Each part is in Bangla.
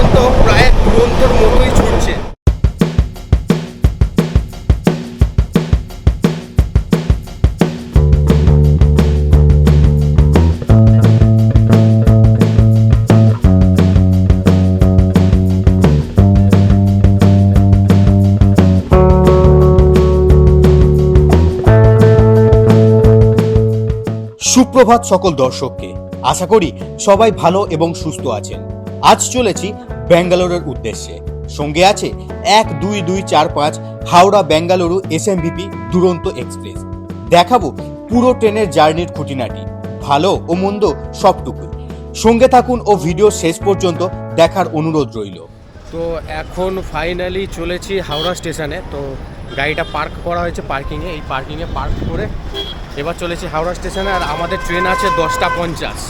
দুরন্ত প্রায় দুরন্তর মতোই ছুটছে সুপ্রভাত সকল দর্শককে, আশা করি সবাই ভালো এবং সুস্থ আছেন। আজ চলেছি ব্যাঙ্গালোরের উদ্দেশ্যে। সঙ্গে আছে এক দুই দুই চার পাঁচ হাওড়া বেঙ্গালুরু এসএমভিপি দুরন্ত এক্সপ্রেস। দেখাবো পুরো ট্রেনের জার্নির খুঁটিনাটি। ভালো ও মন্দ সবটুকুই। সঙ্গে থাকুন ও ভিডিও শেষ পর্যন্ত দেখার অনুরোধ রইল। তো এখন ফাইনালি চলেছি হাওড়া স্টেশনে। তো গাড়িটা পার্ক করা হয়েছে পার্কিংয়ে। এই পার্কিংয়ে পার্ক করে এবার চলেছি হাওড়া স্টেশনে। আর আমাদের ট্রেন আছে দশটা পঞ্চাশ।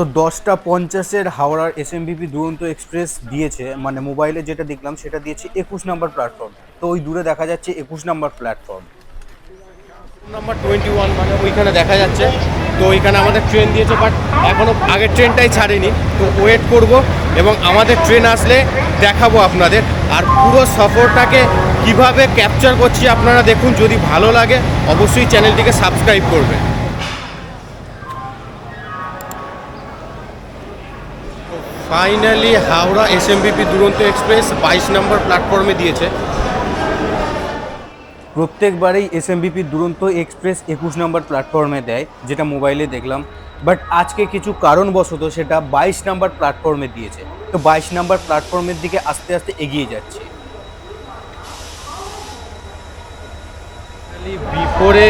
তো দশটা পঞ্চাশের হাওড়ার এস এসএমভিপি দুরন্ত এক্সপ্রেস দিয়েছে মানে মোবাইলে যেটা দেখলাম সেটা দিয়েছে একুশ নাম্বার প্ল্যাটফর্ম। তো ওই দূরে দেখা যাচ্ছে একুশ number platform. Number twenty one মানে ওইখানে দেখা যাচ্ছে। তো ওইখানে আমাদের ট্রেন দিয়েছে বাট এখনও আগের ট্রেনটাই ছাড়েনি। তো ওয়েট করব এবং আমাদের ট্রেন আসলে দেখাবো আপনাদের। আর পুরো সফরটাকে কীভাবে ক্যাপচার করছি আপনারা দেখুন, যদি ভালো লাগে অবশ্যই চ্যানেলটিকে সাবস্ক্রাইব করবেন। ফাইনালি হাওড়া এসএমবিপি দুরন্ত এক্সপ্রেস বাইশ নম্বর প্ল্যাটফর্মে দিয়েছে। প্রত্যেকবারেই এসএমবিপি দুরন্ত এক্সপ্রেস একুশ নাম্বার প্ল্যাটফর্মে দেয় যেটা মোবাইলে দেখলাম। বাট আজকে কিছু কারণবশত সেটা বাইশ নম্বর প্ল্যাটফর্মে দিয়েছে। তো বাইশ নাম্বার প্ল্যাটফর্মের দিকে আস্তে আস্তে এগিয়ে যাচ্ছে। বিফোরে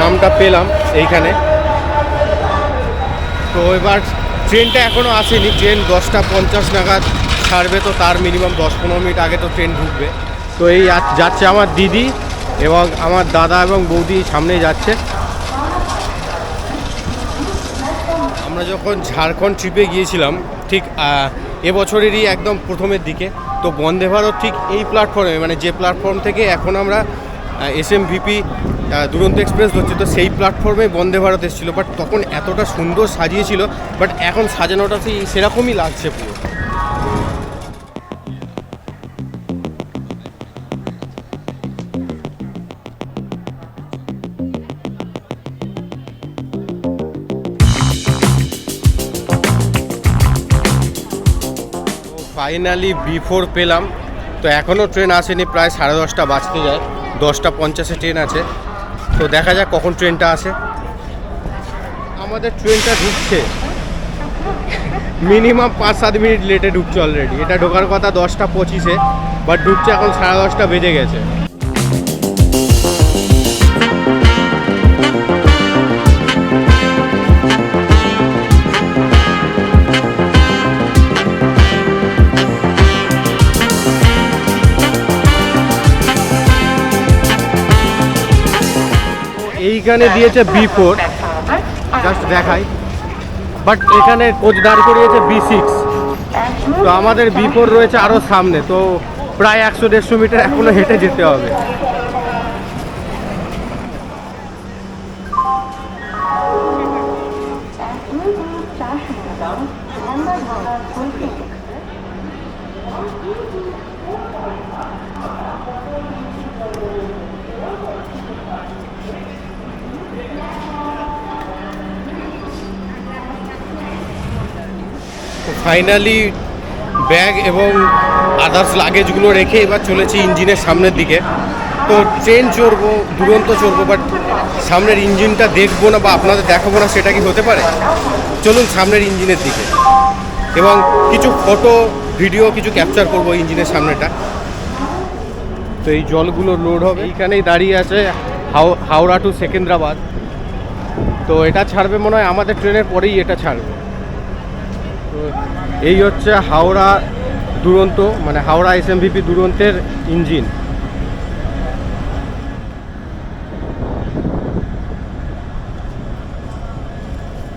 নামটা পেলাম এইখানে। তো এবার ট্রেনটা এখনও আসেনি, ট্রেন দশটা পঞ্চাশ নাগাদ ছাড়বে তো তার মিনিমাম দশ পনেরো মিনিট আগে তো ট্রেন ঢুকবে। তো এই যাচ্ছে আমার দিদি এবং আমার দাদা এবং বৌদি সামনেই যাচ্ছে। আমরা যখন ঝাড়খণ্ড ট্রিপে গিয়েছিলাম, ঠিক এবছরেরই একদম প্রথমের দিকে, তো বন্দে ভারত ঠিক এই প্ল্যাটফর্মে মানে যে প্ল্যাটফর্ম থেকে এখন আমরা S M VP Duronto express ধরছি। তো সেই প্ল্যাটফর্মে বন্দে ভারত এসেছিল। বাট তখন এতটা সুন্দর সাজিয়েছিল বাট এখন সাজানোটা সেই সেরকমই লাগছে পুরো। ফাইনালি বিফোর পেলাম। তো এখনও ট্রেন আসেনি, প্রায় সাড়ে দশটা বাজতে যায়। দশটা পঞ্চাশে ট্রেন আছে। তো দেখা যাক কখন ট্রেনটা আসে। আমাদের ট্রেনটা ঢুকছে। মিনিমাম পাঁচ সাত মিনিট লেটে ঢুকছে অলরেডি এটা ঢোকার কথা দশটা পঁচিশে বাট ঢুকছে এখন সাড়ে দশটা বেজে গেছে। এইখানে দিয়েছে বি ফোর জাস্ট দেখাই। বাট এখানে কোচ দাঁড় করিয়েছে বি সিক্স তো আমাদের বি ফোর রয়েছে আরও সামনে। তো প্রায় একশো দেড়শো মিটার এখনও হেঁটে যেতে হবে। ফাইনালি ব্যাগ এবং আদার্স লাগেজগুলো রেখে এবার চলেছি ইঞ্জিনের সামনের দিকে। তো ট্রেন চড়বো, দুরন্ত চড়বো বাট সামনের ইঞ্জিনটা দেখব না বা আপনাদের দেখাবো না, সেটা কি হতে পারে? চলুন সামনের ইঞ্জিনের দিকে। এবং কিছু ফটো ভিডিও কিছু ক্যাপচার করব ইঞ্জিনের সামনেটা। তো এই জলগুলো লোড হবে। এইখানেই দাঁড়িয়ে আছে হাও, হাওড়া টু সেকেন্দ্রাবাদ। তো এটা ছাড়বে মনে হয়, আমাদের ট্রেনের পরেই এটা ছাড়বে। এই হচ্ছে হাওড়া দুরন্ত মানে হাওড়া এসএমভিপি দুরন্তের ইঞ্জিন।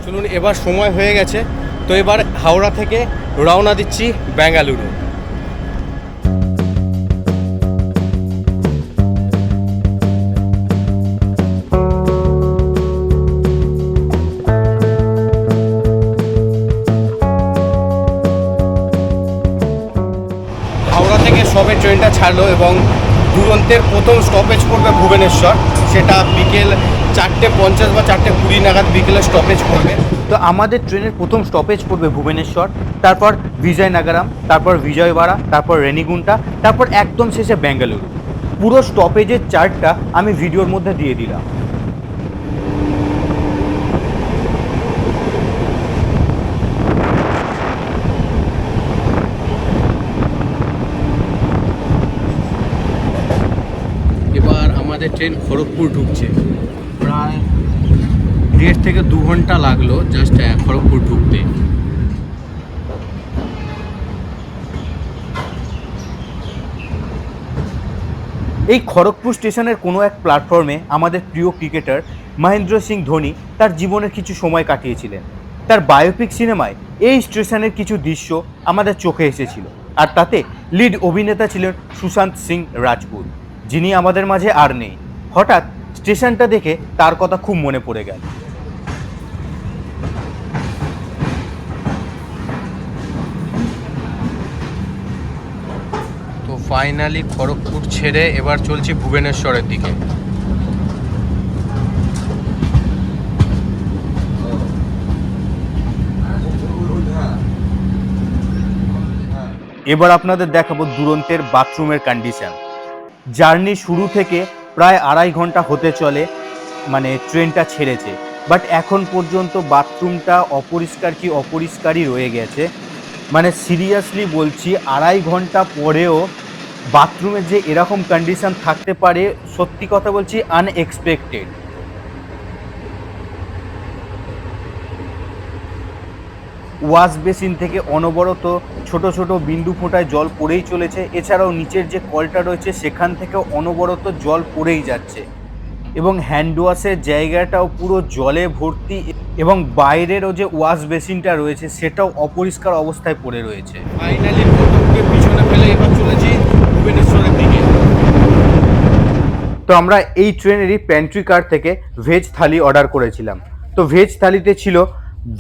চলুন, এবার সময় হয়ে গেছে, তো এবার হাওড়া থেকে রওনা দিচ্ছি বেঙ্গালুরু সবে ট্রেনটা ছাড়লো এবং দুরন্তের প্রথম স্টপেজ পড়বে ভুবনেশ্বর। সেটা বিকেল চারটে পঞ্চাশ বা চারটে কুড়ি নাগাদ বিকেলে স্টপেজ পড়বে। তো আমাদের ট্রেনের প্রথম স্টপেজ পড়বে ভুবনেশ্বর, তারপর বিজয়নগরম, তারপর বিজয়ওয়াড়া তারপর রেনিগুন্টা তারপর একদম শেষে বেঙ্গালুরু। পুরো স্টপেজের চার্টটা আমি ভিডিওর মধ্যে দিয়ে দিলাম এবার আমাদের ট্রেন খড়গপুর ঢুকছে। প্রায় দেড় থেকে দু ঘণ্টা লাগল জাস্ট খড়গপুর ঢুকতে। এই খড়গপুর স্টেশনের কোনো এক প্ল্যাটফর্মে আমাদের প্রিয় ক্রিকেটার মহেন্দ্র সিং ধোনি তার জীবনের কিছু সময় কাটিয়েছিলেন। তার বায়োপিক সিনেমায় এই স্টেশনের কিছু দৃশ্য আমাদের চোখে এসেছিল। আর তাতে লিড অভিনেতা ছিলেন সুশান্ত সিং রাজপুত, যিনি আমাদের মাঝে আর নেই। হঠাৎ স্টেশনটা দেখে তার কথা খুব মনে পড়ে গেল। তো ফাইনালি খড়গপুর ছেড়ে এবার চলছি ভুবনেশ্বরের দিকে। এবার আপনাদের দেখাবো দুরন্তের বাথরুমের কন্ডিশন জার্নি শুরু থেকে প্রায় আড়াই ঘণ্টা হতে চলে মানে ট্রেনটা ছেড়েছে। বাট এখন পর্যন্ত বাথরুমটা অপরিষ্কার কি অপরিষ্কারই রয়ে গেছে। মানে সিরিয়াসলি বলছি, আড়াই ঘণ্টা পরেও বাথরুমের যে এরকম কন্ডিশন থাকতে পারে, সত্যি কথা বলছি আনএক্সপেক্টেড ওয়াশ বেসিন থেকে অনবরত ছোট ছোট বিন্দু ফোঁটায় জল পড়েই চলেছে। এছাড়াও নিচের যে কলটা রয়েছে সেখান থেকে অনবরত জল পড়েই যাচ্ছে। এবং হ্যান্ড ওয়াশের জায়গাটাও পুরো জলে ভর্তি এবং বাইরেরও যে ওয়াশ বেসিনটা রয়েছে সেটাও অপরিষ্কার অবস্থায় পড়ে রয়েছে। ফাইনালি পিছনে ফেলে এবার চলেছি ভুবনেশ্বরের দিকে। তো আমরা এই ট্রেনেরই প্যান্ট্রি কার থেকে ভেজ থালি অর্ডার করেছিলাম। তো ভেজ থালিতে ছিল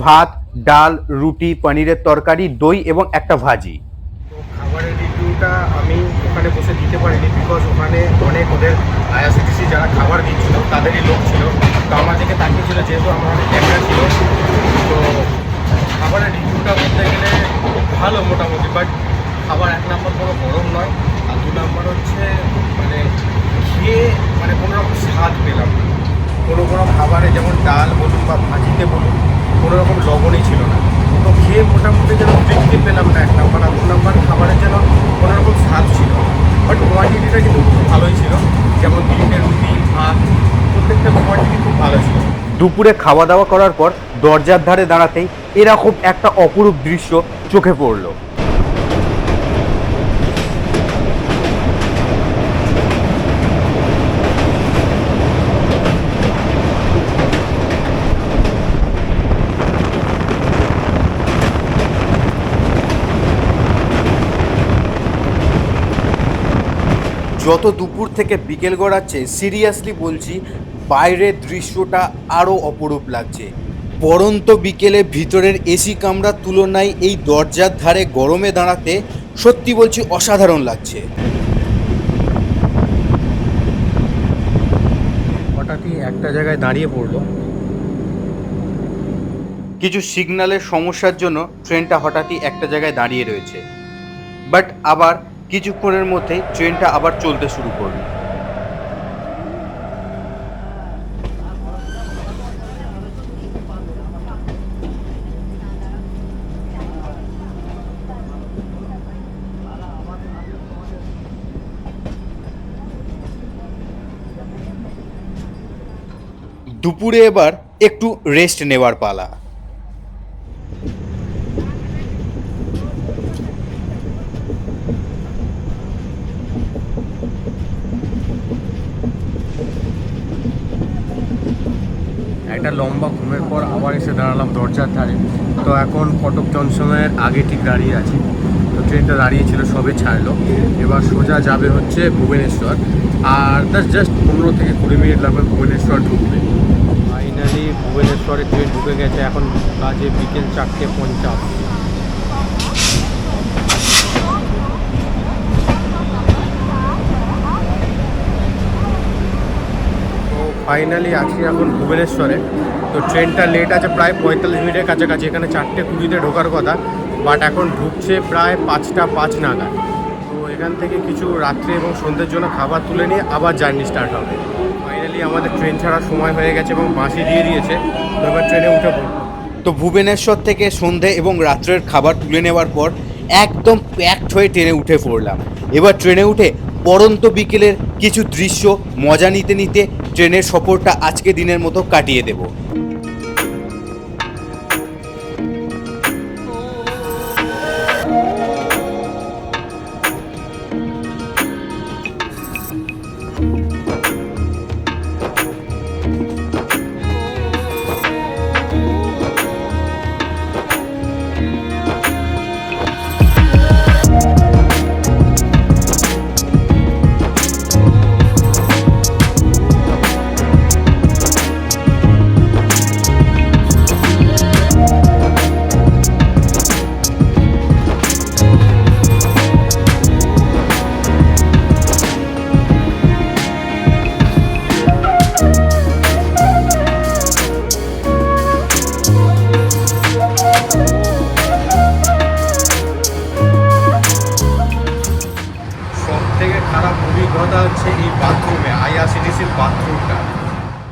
ভাত, ডাল, রুটি, পনিরের তরকারি, দই এবং একটা ভাজি। খাবারের রিভিউটা আমি ওখানে বসে দিতে পারিনি বিকজ ওখানে অনেক ওদের আইআরসিটিসি যারা খাবার দিচ্ছিল, তাদেরই লোক ছিল। তো আমাদেরকে তাকিয়েছিল যেহেতু আমার একা ছিল। তো খাবারের রিভিউটা বলতে গেলে ভালো মোটামুটি বাট খাবার এক নম্বর কোনো গরম নয়, আর দু নম্বর হচ্ছে মানে খেয়ে মানে কোনো রকম স্বাদ পেলাম না। কোনো কোনো খাবারে যেমন ডাল বলুন বা ভাজিতে বলুন, কোনো রকম লবণই ছিল না। তো খেয়ে মোটামুটি যেন তৃপ্তি পেলাম না এক নাম্বার, আর দু নাম্বার খাবারের যেন কোনো রকম স্বাদ ছিল বাট কোয়ান্টিটিটা কিন্তু খুব ভালোই ছিল। যেমন তিনটে রুটি, ভাত, প্রত্যেকটা কোয়ান্টিটি খুব ভালো ছিল। দুপুরে খাওয়া দাওয়া করার পর দরজার ধারে দাঁড়াতেই এরকম একটা অপরূপ দৃশ্য চোখে পড়ল। যত দুপুর থেকে বিকেল গড়াচ্ছে সিরিয়াসলি বলছি বাইরের দৃশ্যটা আরও অপরূপ লাগছে। পরন্ত বিকেলে ভিতরের এসি কামরার তুলনায় এই দরজার ধারে গরমে দাঁড়াতে সত্যি বলছি অসাধারণ লাগছে। হঠাৎই একটা জায়গায় দাঁড়িয়ে পড়ল। কিছু সিগন্যালের সমস্যার জন্য ট্রেনটা হঠাৎই একটা জায়গায় দাঁড়িয়ে রয়েছে। বাট আবার কিছুক্ষণের মধ্যেই ট্রেনটা আবার চলতে শুরু করবে। দুপুরে এবার একটু রেস্ট নেওয়ার পালা। একটা লম্বা ঘুমের পর আবার এসে দাঁড়ালাম দরজার ধারে। তো এখন কটক জংশনের আগে ঠিক দাঁড়িয়ে আছি। তো ট্রেনটা দাঁড়িয়েছিল, সবে ছাড়লো। এবার সোজা যাবে হচ্ছে ভুবনেশ্বর। আর তার জাস্ট পনেরো থেকে কুড়ি মিনিট লাগবে ভুবনেশ্বর ঢুকবে ফাইনালি ভুবনেশ্বরের ট্রেন ঢুকে গেছে। এখন বাজে বিকেল চারটে পঞ্চাশ। ফাইনালি আছি এখন ভুবনেশ্বরে। তো ট্রেনটা লেট আছে, প্রায় পঁয়তাল্লিশ মিনিটের কাছাকাছি, এখানে চারটে কুড়িতে ঢোকার কথা বাট এখন ঢুকছে প্রায় পাঁচটা পাঁচ নাগাদ। তো এখান থেকে কিছু রাত্রে এবং সন্ধ্যের জন্য খাবার তুলে নিয়ে আবার জার্নি স্টার্ট হবে। ফাইনালি আমাদের ট্রেন ছাড়ার সময় হয়ে গেছে এবং বাঁশি দিয়ে দিয়েছে, তো এবার ট্রেনে উঠে পড়ব। তো ভুবনেশ্বর থেকে সন্ধে এবং রাত্রের খাবার তুলে নেওয়ার পর একদম প্যাকড হয়ে ট্রেনে উঠে পড়লাম। এবার ট্রেনে উঠে পরন্ত বিকেলের কিছু দৃশ্য, মজা নিতে নিতে ট্রেনের সফরটা আজকে দিনের মতো কাটিয়ে দেব।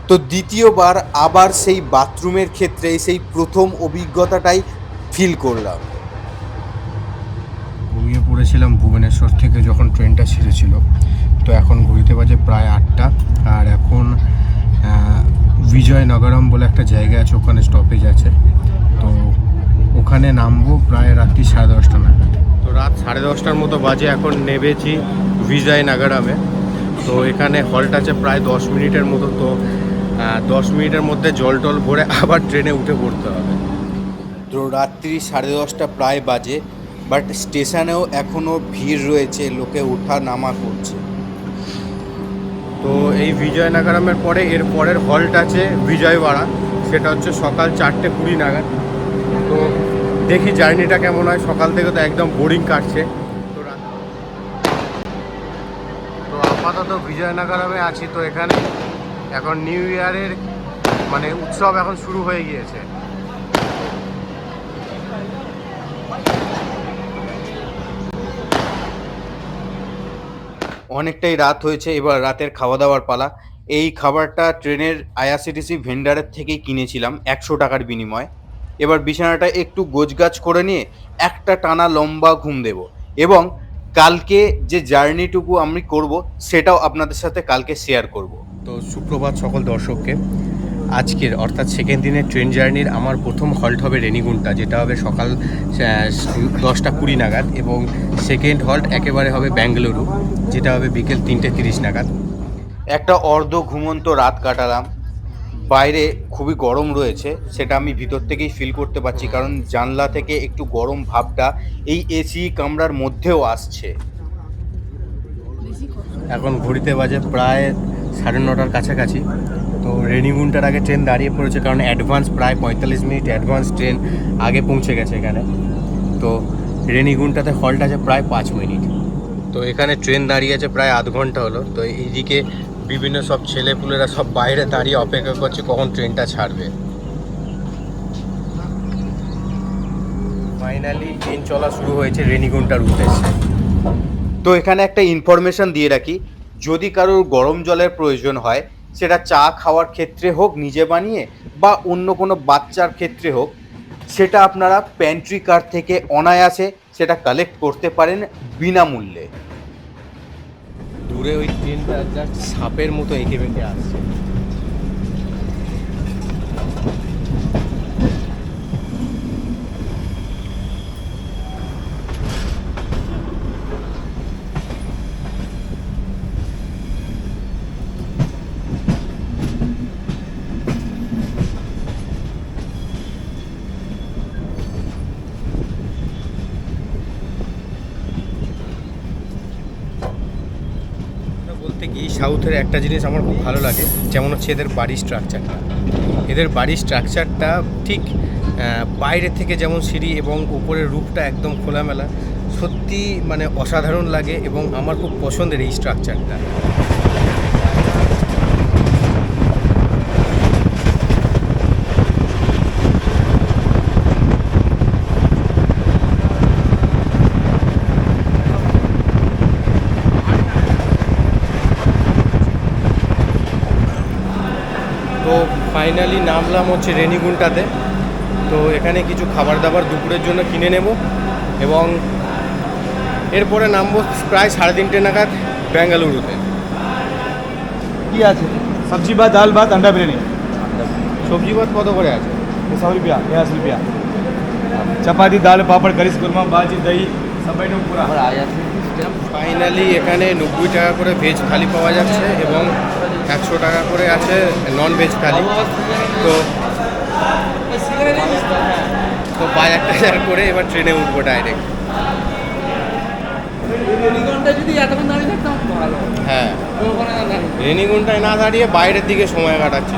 তো দ্বিতীয়বার আবার সেই বাথরুমের ক্ষেত্রে সেই প্রথম অভিজ্ঞতাটাই ফিল করলাম। ঘুমিয়ে পড়েছিলাম ভুবনেশ্বর থেকে যখন ট্রেনটা ছেড়েছিল। তো এখন ঘুরিতে বাজে প্রায় আটটা। আর এখন বিজয়নগরম বলে একটা জায়গা আছে ওখানে স্টপেজ আছে। তো ওখানে নামবো প্রায় রাত্রি সাড়ে দশটা নাগাদ। তো রাত সাড়ে দশটার মতো বাজে এখন নেবেছি বিজয়নগরমে। তো এখানে হলটা আছে প্রায় দশ মিনিটের মতো তো দশ মিনিটের মধ্যে জল টল ভরে আবার ট্রেনে উঠে পড়তে হবে। তো রাত্রি সাড়ে দশটা প্রায় বাজে বাট স্টেশনেও এখনও ভিড় রয়েছে লোকে ওঠা নামা করছে। তো এই বিজয়নগরমের পরে এর পরের হল্ট আছে বিজয়ওয়াড়া সেটা হচ্ছে সকাল চারটে কুড়ি নাগাদ। তো দেখি জার্নিটা কেমন হয় সকাল থেকে তো একদম বোরিং কাটছে। তো আপাতত বিজয়নগরমে আছি তো এখানে এখন নিউ ইয়ারের মানে উৎসব এখন শুরু হয়ে গিয়েছে। অনেকটাই রাত হয়েছে, এবার রাতের খাওয়া দাওয়ার পালা। এই খাবারটা ট্রেনের আইআরসিটিসি ভেন্ডারের থেকেই কিনেছিলাম, একশো টাকার বিনিময়ে। এবার বিছানাটা একটু গোছগাছ করে নিয়ে একটা টানা লম্বা ঘুম দেব। এবং কালকে যে জার্নিটুকু আমি করব, সেটাও আপনাদের সাথে কালকে শেয়ার করব। তো সুপ্রভাত সকল দর্শককে। আজকের অর্থাৎ সেকেন্ড দিনের ট্রেন জার্নির আমার প্রথম হল্ট হবে রেনিগুন্টা যেটা হবে সকাল দশটা কুড়ি নাগাদ এবং সেকেন্ড হল্ট একেবারে হবে ব্যাঙ্গালুরু, যেটা হবে বিকেল তিনটে তিরিশ নাগাদ। একটা অর্ধ ঘুমন্ত রাত কাটালাম। বাইরে খুবই গরম রয়েছে, সেটা আমি ভিতর থেকেই ফিল করতে পারছি, কারণ জানলা থেকে একটু গরম ভাবটা এই এসি কামরার মধ্যেও আসছে। এখন ঘড়িতে বাজে প্রায় সাড়ে নটার কাছাকাছি। তো রেনিগুন্টার আগে ট্রেন দাঁড়িয়ে পড়েছে, কারণ অ্যাডভান্স প্রায় পঁয়তাল্লিশ মিনিট অ্যাডভান্স ট্রেন আগে পৌঁছে গেছে এখানে। তো রেনিগুন্টাতে হল্ট আছে প্রায় পাঁচ মিনিট। তো এখানে ট্রেন দাঁড়িয়ে আছে প্রায় আধ ঘণ্টা হলো। তো এইদিকে বিভিন্ন সব ছেলেপুলেরা সব বাইরে দাঁড়িয়ে অপেক্ষা করছে কখন ট্রেনটা ছাড়বে। ফাইনালি ট্রেন চলা শুরু হয়েছে রেনিগুন্টার উদ্দেশ্যে। তো এখানে একটা ইনফরমেশন দিয়ে রাখি। যদি কারোর গরম জলের প্রয়োজন হয়, সেটা চা খাওয়ার ক্ষেত্রে হোক, নিজে বানিয়ে বা অন্য কোনো বাচ্চার ক্ষেত্রে হোক, সেটা আপনারা প্যান্ট্রি কার থেকে অনায়াসে সেটা কালেক্ট করতে পারেন বিনামূল্যে। দূরে ওই ট্রেনটা সাপের মতো এঁকে বেঁকে আসছে কথা বলতে কি সাউথের একটা জিনিস আমার খুব ভালো লাগে, যেমন হচ্ছে এদের বাড়ির স্ট্রাকচারটা এদের বাড়ির স্ট্রাকচারটা ঠিক বাইরে থেকে যেমন সিঁড়ি এবং উপরের রূপটা একদম খোলামেলা, সত্যি মানে অসাধারণ লাগে এবং আমার খুব পছন্দের এই স্ট্রাকচারটা ফাইনালি নামলাম হচ্ছে রেনিগুনটাতে তো এখানে কিছু খাবার দাবার দুপুরের জন্য কিনে নেব এবং এরপরে নামবো প্রায় সাড়ে তিনটে নাগাদ বেঙ্গালুরুতে কি আছে? সবজি ভাত ডাল ভাত আন্ডা বিরিয়ানি? সবজি ভাত কত করে আছে? সব রুপিয়া এয়াশি রুপিয়া। চাপাতি ডাল পাপড় গরিস কুরমা বাজি দই সবাই পুরা। ফাইনালি এখানে নব্বই টাকা করে ভেজ খালি পাওয়া যাচ্ছে এবং একশো টাকা করে আছে নন ভেজ থালি। তো তো বাজার টাজার করে এবার ট্রেনে উঠবো ডাইরেক্ট হ্যাঁ। তো না দাঁড়িয়ে। রেনিগুনটায় না দাঁড়িয়ে বাইরের দিকে সময় কাটাচ্ছি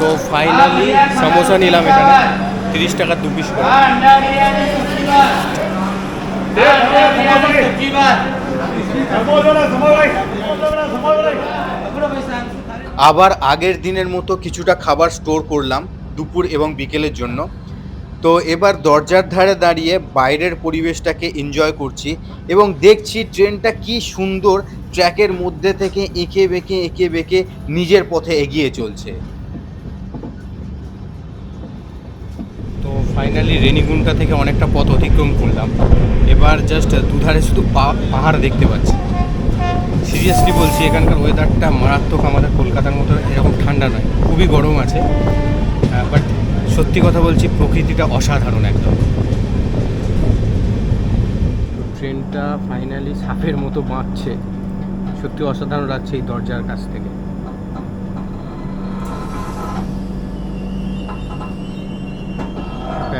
তো ফাইনালি সমোসা নিলাম এখানে। তিরিশ টাকা দু পিস করে। আবার আগের দিনের মতো কিছুটা খাবার স্টোর করলাম দুপুর এবং বিকেলের জন্য। তো এবার দরজার ধারে দাঁড়িয়ে বাইরের পরিবেশটাকে এনজয় করছি এবং দেখছি ট্রেনটা কি সুন্দর ট্র্যাকের মধ্যে থেকে এঁকে বেঁকে এঁকে বেঁকে নিজের পথে এগিয়ে চলছে। ফাইনালি রেনিগুনটা থেকে অনেকটা পথ অতিক্রম করলাম। এবার জাস্ট দুধারে শুধু পাহাড় দেখতে পাচ্ছি। সিরিয়াসলি বলছি, এখানকার ওয়েদারটা মারাত্মক আমাদের কলকাতার মতো এরকম ঠান্ডা নয়। খুবই গরম আছে। বাট সত্যি কথা বলছি, প্রকৃতিটা অসাধারণ একদম। ট্রেনটা ফাইনালি সাপের মতো বাঁকছে সত্যি অসাধারণ লাগছে এই দরজার কাছ থেকে।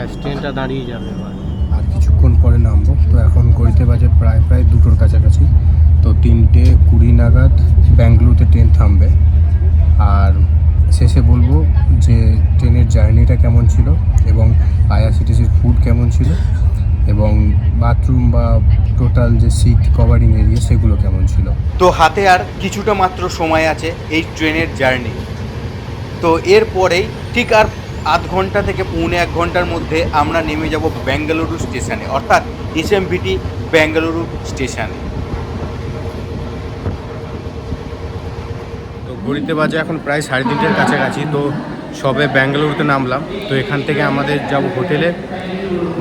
ব্যাস ট্রেনটা দাঁড়িয়ে যাবে এবার। আর কিছুক্ষণ পরে নামবো। তো এখন ঘড়িতে বাজে প্রায় প্রায় দুটোর কাছাকাছি। তো তিনটে কুড়ি নাগাদ ব্যাঙ্গালুরুতে ট্রেন থামবে। আর শেষে বলব যে ট্রেনের জার্নিটা কেমন ছিল এবং আইআরসিটিসির ফুড কেমন ছিল এবং বাথরুম বা টোটাল যে সিট কভারিং এরিয়া সেগুলো কেমন ছিল। তো হাতে আর কিছুটা মাত্র সময় আছে এই ট্রেনের জার্নি। তো এরপরেই ঠিক আর আধ ঘণ্টা থেকে পৌনে এক ঘণ্টার মধ্যে আমরা নেমে যাব বেঙ্গালুরু স্টেশনে, অর্থাৎ এসএমভিটি বেঙ্গালুরু স্টেশনে। তো ঘড়িতে বাজে এখন প্রায় সাড়ে তিনটের কাছাকাছি, তো সবে ব্যাঙ্গালুরুতে নামলাম। তো এখান থেকে আমাদের যাব হোটেলে,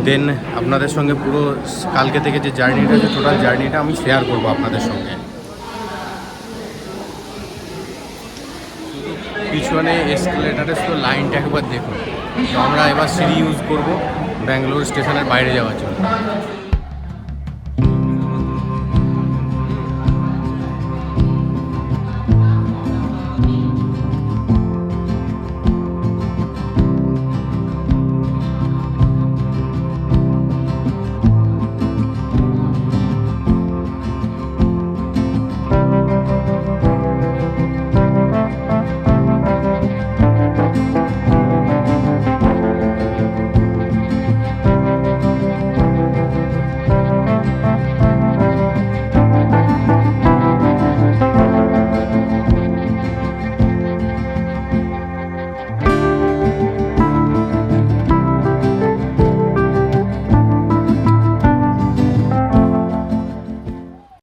দেন আপনাদের সঙ্গে পুরো কালকে থেকে যে জার্নিটা আছে টোটাল জার্নিটা আমি শেয়ার করব আপনাদের সঙ্গে। পিছনে এসকেলেটারের শুধু লাইনটা একবার দেখুন। তো আমরা এবার সিঁড়ি ইউজ করব, ব্যাঙ্গালোর স্টেশনের বাইরে যাওয়ার জন্য।